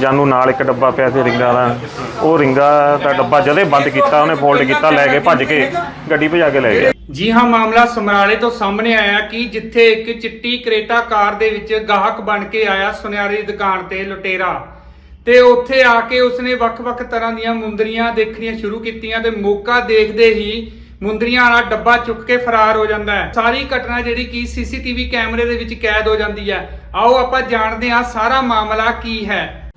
ਜਾਨੂੰ ਨਾਲ ਇੱਕ ਡੱਬਾ ਪਿਆ ਸੀ ਰਿੰਗਾ ਦਾ। ਉਹ ਰਿੰਗਾ ਦਾ ਡੱਬਾ ਜਦੇ ਬੰਦ ਕੀਤਾ, ਉਹਨੇ ਫੋਲਡ ਕੀਤਾ, ਲੈ ਕੇ ਭੱਜ ਕੇ ਗੱਡੀ ਭਜਾ ਕੇ ਲੈ ਗਿਆ ਜੀ ਹਾਂ, ਮਾਮਲਾ ਸਮਰਾਲੇ ਤੋਂ ਸਾਹਮਣੇ ਆਇਆ ਕਿ ਜਿੱਥੇ ਇੱਕ ਚਿੱਟੀ ਕਰੇਟਾ ਕਾਰ ਦੇ ਵਿੱਚ ਗਾਹਕ ਬਣ ਕੇ ਆਇਆ ਸੁਨਿਆਰੇ ਦੀ ਦੁਕਾਨ ਤੇ ਲੁਟੇਰਾ। ਤੇ ਉੱਥੇ ਆ ਕੇ ਉਸਨੇ ਵੱਖ-ਵੱਖ ਤਰ੍ਹਾਂ ਦੀਆਂ ਮੁੰਦਰੀਆਂ ਦੇਖਣੀਆਂ ਸ਼ੁਰੂ ਕੀਤੀਆਂ ਤੇ ਮੌਕਾ ਦੇਖਦੇ ਹੀ ਮੁੰਦਰੀਆਂ ਵਾਲਾ ਡੱਬਾ ਚੁੱਕ ਕੇ ਫਰਾਰ ਹੋ ਜਾਂਦਾ ਹੈ। ਸਾਰੀ ਘਟਨਾ ਜਿਹੜੀ ਕਿ ਸੀਸੀਟੀਵੀ ਕੈਮਰੇ ਦੇ ਵਿੱਚ ਕੈਦ ਹੋ ਜਾਂਦੀ ਹੈ। ਆਓ ਆਪਾਂ ਜਾਣਦੇ ਹਾਂ ਸਾਰਾ ਮਾਮਲਾ ਕੀ ਹੈ।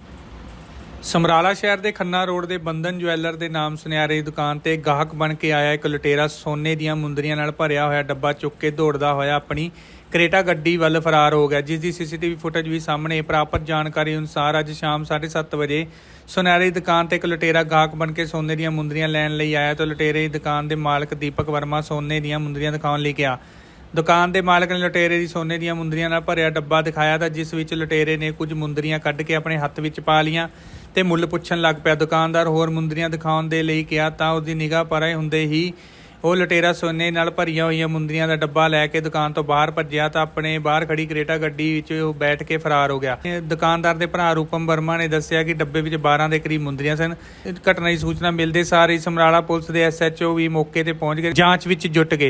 ਸਮਰਾਲਾ ਸ਼ਹਿਰ ਦੇ ਖੰਨਾ ਰੋਡ ਦੇ ਬੰਧਨ ਜਵੈਲਰ ਦੇ ਨਾਮ ਸੁਨਿਆਰੇ ਦੀ ਦੁਕਾਨ ਤੇ ਗਾਹਕ ਬਣ ਕੇ ਆਇਆ ਇੱਕ ਲੁਟੇਰਾ। ਸੋਨੇ ਦੀਆਂ ਮੁੰਦਰੀਆਂ ਨਾਲ ਭਰਿਆ ਹੋਇਆ ਡੱਬਾ ਚੁੱਕ ਕੇ ਦੌੜਦਾ ਹੋਇਆ ਆਪਣੀ ਕਰੇਟਾ ਗੱਡੀ ਵੱਲ ਫਰਾਰ ਹੋ ਗਿਆ, ਜਿਸ ਦੀ ਸੀਸੀਟੀਵੀ ਫੁਟੇਜ ਵੀ ਸਾਹਮਣੇ ਪ੍ਰਾਪਤ ਜਾਣਕਾਰੀ ਅਨੁਸਾਰ ਅੱਜ ਸ਼ਾਮ 7:30 ਵਜੇ ਸੁਨਿਆਰੇ ਦੀ ਦੁਕਾਨ ਤੇ ਇੱਕ ਲੁਟੇਰਾ ਗਾਹਕ ਬਣ ਕੇ ਸੋਨੇ ਦੀਆਂ ਮੁੰਦਰੀਆਂ ਲੈਣ ਲਈ ਆਇਆ ਤਾਂ ਲੁਟੇਰੇ ਦੀ ਦੁਕਾਨ ਦੇ ਮਾਲਕ ਦੀਪਕ ਵਰਮਾ ਸੋਨੇ ਦੀਆਂ ਮੁੰਦਰੀਆਂ ਦਿਖਾਉਣ ਲਈ ਗਿਆ ਦੁਕਾਨ ਦੇ ਮਾਲਕ ਨੇ ਲੁਟੇਰੇ ਦੀ ਸੋਨੇ ਦੀਆਂ ਮੁੰਦਰੀਆਂ ਨਾਲ ਭਰਿਆ ਡੱਬਾ ਦਿਖਾਇਆ ਤਾਂ ਜਿਸ ਵਿੱਚ ਲੁਟੇਰੇ ਨੇ ਕੁਝ ਮੁੰਦਰੀਆਂ ਕੱਢ ਕੇ ਆਪਣੇ ਹੱਥ ਵਿੱਚ ਪਾ ਲਈਆਂ। ਤੇ ਮੁੱਲ ਪੁੱਛਣ ਲੱਗ ਪਿਆ। ਦੁਕਾਨਦਾਰ ਹੋਰ ਮੁੰਦਰੀਆਂ ਦਿਖਾਉਣ ਦੇ ਲਈ ਕਿਹਾ ਤਾਂ ਉਹਦੀ ਨਿਗਾਹ ਪਰੇ ਹੁੰਦੇ ਹੀ ਉਹ ਲਟੇਰਾ ਸੋਨੇ ਨਾਲ ਭਰੀਆਂ ਹੋਈਆਂ ਮੁੰਦਰੀਆਂ ਦਾ ਡੱਬਾ ਲੈ ਕੇ ਦੁਕਾਨ ਤੋਂ ਬਾਹਰ ਭੱਜਿਆ ਤਾਂ ਆਪਣੇ ਬਾਹਰ ਖੜੀ ਕਰੇਟਾ ਗੱਡੀ ਵਿੱਚ ਉਹ ਬੈਠ ਕੇ ਫਰਾਰ ਹੋ ਗਿਆ। ਦੁਕਾਨਦਾਰ ਦੇ ਭਰਾ ਰੂਪਮ ਵਰਮਾ ਨੇ ਦੱਸਿਆ ਕਿ ਡੱਬੇ ਵਿੱਚ 12 ਦੇ ਕਰੀਬ ਮੁੰਦਰੀਆਂ ਸਨ। ਘਟਨਾ ਦੀ ਸੂਚਨਾ ਮਿਲਦੇ ਸਾਰ ਹੀ ਸਮਰਾਲਾ ਪੁਲਿਸ ਦੇ ਐਸਐਚਓ ਵੀ ਮੌਕੇ ਤੇ ਪਹੁੰਚ ਗਏ। ਜਾਂਚ ਵਿੱਚ ਜੁਟ ਗਏ।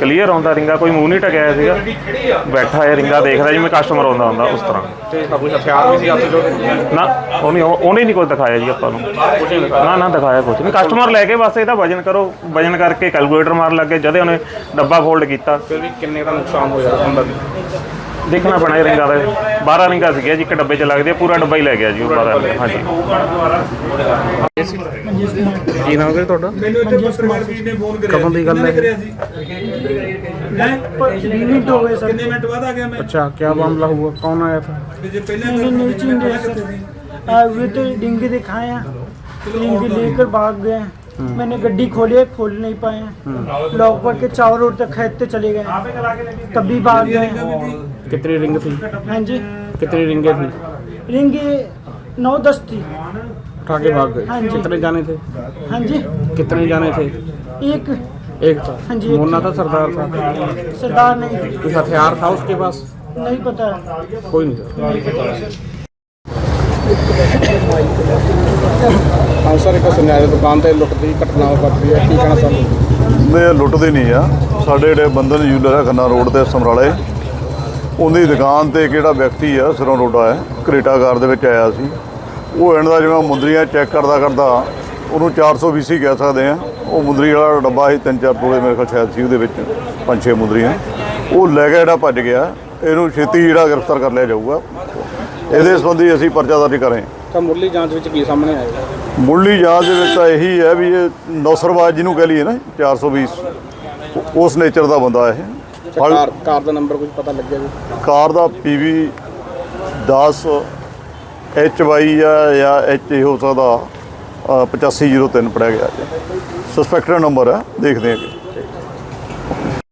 ਕਲੀਅਰ ਆਉਂਦਾ ਰਿੰਗਾ ਕੋਈ ਮੂੰਹ ਨਹੀਂ ਟਕਿਆ ਸੀਗਾ। ਬੈਠਾ ਹੈ ਰਿੰਗਾ ਦੇਖਦਾ ਜਿਵੇਂ ਕਸਟਮਰ ਆਉਂਦਾ ਹੁੰਦਾ ਉਸ ਤਰ੍ਹਾਂ। ਤੇ ਕੋਈ ਹਥਿਆਰ ਵੀ ਸੀ ਹੱਥ ਜੋ ਨਾ ਉਹਨੇ ਉਹਨੇ ਨਹੀਂ ਕੁਝ ਦਿਖਾਇਆ ਜੀ ਆਪਾਂ ਨੂੰ। ਨਾ ਨਾ ਦਿਖਾਇਆ ਕੁਝ ਨਹੀਂ। ਕਸਟਮਰ ਲੈ ਕੇ ਬਸ ਇਹਦਾ ਵਜਨ ਕਰੋ। ਵਜਨ ਕਰਕੇ ਕੈਲਕੂਲੇਟਰ ਮਾਰ ਲੱਗੇ ਜਦੇ ਉਹਨੇ ਡੱਬਾ ਫੋਲਡ ਕੀਤਾ। ਫਿਰ ਵੀ ਕਿੰਨੇ ਦਾ ਨੁਕਸਾਨ ਹੋਇਆ ਅੰਦਰ ਦੇਖਣਾ ਪੈਣਾ ਇਹ ਰਿੰਗਾਂ ਦਾ। 12 ਰਿੰਗਾਂ ਸੀਗੀਆਂ ਜੀ ਇੱਕ ਡੱਬੇ 'ਚ ਲੱਗਦੇ ਆ, ਪੂਰਾ ਡੱਬਾ ਹੀ ਲੈ ਗਿਆ ਜੀ ਉਹ 12 ਰਿੰਗਾਂ ਹਾਂਜੀ। ਕੀ ਨਾਮ ਹੈ ਤੁਹਾਡਾ ਕਦੋਂ ਦੀ ਗੱਲ ਹੈ मिनट हो गए सर ਕਿੰਨੇ ਮਿੰਟ ਬਾਅਦ ਆ ਗਿਆ ਮੈਂ अच्छा क्या मामला हुआ कौन आया था ਵੀ ਜੇ ਪਹਿਲਾਂ नहीं नहीं चिंगे सर आ, वे तो डिंगे दिखाए हैं डिंगे लेकर भाग गए हैं। मैंने गड्डी खोली है खोल नहीं पाए हैं लॉक पर के चावल रोड तक खेदते चले गए तभी भाग गए हैं। कितनी रिंग थी हाँ जी कितनी रिंगे थी रिंग ये नौ दस थी उठा के भाग गए हाँ जी। कितने जाने थे हाँ जी कितने जाने थे एक एक था हाँ जी, एक मुन्ना था। था सरदार था सरदार नहीं थी कुछ हथियार था उसके पास नहीं पता कोई नहीं था ਹਾਂ ਸਰ ਇੱਕ ਸੁਨਿਆਰੇ ਦੁਕਾਨ ਤੇ ਲੁੱਟ ਦੀ ਘਟਨਾ ਵਾਪਰੀ ਹੈ ਕੀ ਕਹਿਣਾ ਚਾਹੁੰਦੇ ਦੇ ਲੁੱਟਦੇ ਨਹੀਂ ਆ ਸਾਡੇ ਜਿਹੜੇ ਬੰਦਨ ਯੂਲਰ ਹੈ ਖੰਨਾ ਰੋਡ ਤੇ ਸਮਰਾਲੇ ਉਹਦੀ ਦੁਕਾਨ ਤੇ ਕਿਹੜਾ ਵਿਅਕਤੀ ਆ ਸਿਰੋਂ ਰੋਡਾ ਹੈ ਕਰੇਟਾ ਕਾਰ ਦੇ ਵਿੱਚ ਆਇਆ ਸੀ ਉਹ ਇਹਨਾਂ ਦਾ ਜਿਵੇਂ ਮੁੰਦਰੀਆਂ ਚੈੱਕ ਕਰਦਾ ਕਰਦਾ ਉਹਨੂੰ 420 ਕਹਿ ਸਕਦੇ ਆ। ਉਹ ਮੁੰਦਰੀ ਵਾਲਾ ਡੱਬਾ ਸੀ ਤਿੰਨ ਚਾਰ ਤੋਲੇ ਮੇਰੇ ਕੋਲ ਸ਼ਾਇਦ ਸੀ ਉਹਦੇ ਵਿੱਚ ਪੰਜ ਛੇ ਮੁੰਦਰੀਆਂ। ਉਹ ਲੈ ਕੇ ਜਿਹੜਾ ਭੱਜ ਗਿਆ ਇਹਨੂੰ ਛੇਤੀ ਜਿਹੜਾ ਗ੍ਰਿਫਤਾਰ ਕਰ ਲਿਆ ਜਾਊਗਾ। ਇਹਦੇ ਸੰਬੰਧੀ ਅਸੀਂ ਪਰਚਾ ਦਰਜ ਕਰੇ ਤਾਂ ਮੁੱਢਲੀ ਜਾਂਚ ਵਿੱਚ ਕੀ ਸਾਹਮਣੇ ਆਇਆ? ਮੁੱਢਲੀ ਜਾਂਚ ਦੇ ਵਿੱਚ ਤਾਂ ਇਹੀ ਹੈ ਵੀ ਇਹ ਨੌਸਰਵਾਜ ਜਿਹਨੂੰ ਕਹ ਲਈਏ ਨਾ 420 ਉਸ ਨੇਚਰ ਦਾ ਬੰਦਾ ਇਹ। ਕਾਰ ਕਾਰ ਦਾ ਨੰਬਰ ਕੁਝ ਪਤਾ ਲੱਗਿਆ ਜੀ? ਕਾਰ ਦਾ ਪੀਵੀ 10 ਐਚ ਵਾਈ ਆ ਜਾਂ ਐਚ ਹੋ ਸਕਦਾ। ਅ, 8503 ਪੜਿਆ ਗਿਆ ਜੀ। ਸਸਪੈਕਟਡ ਨੰਬਰ ਹੈ ਦੇਖਦੇ ਹਾਂ ਕਿ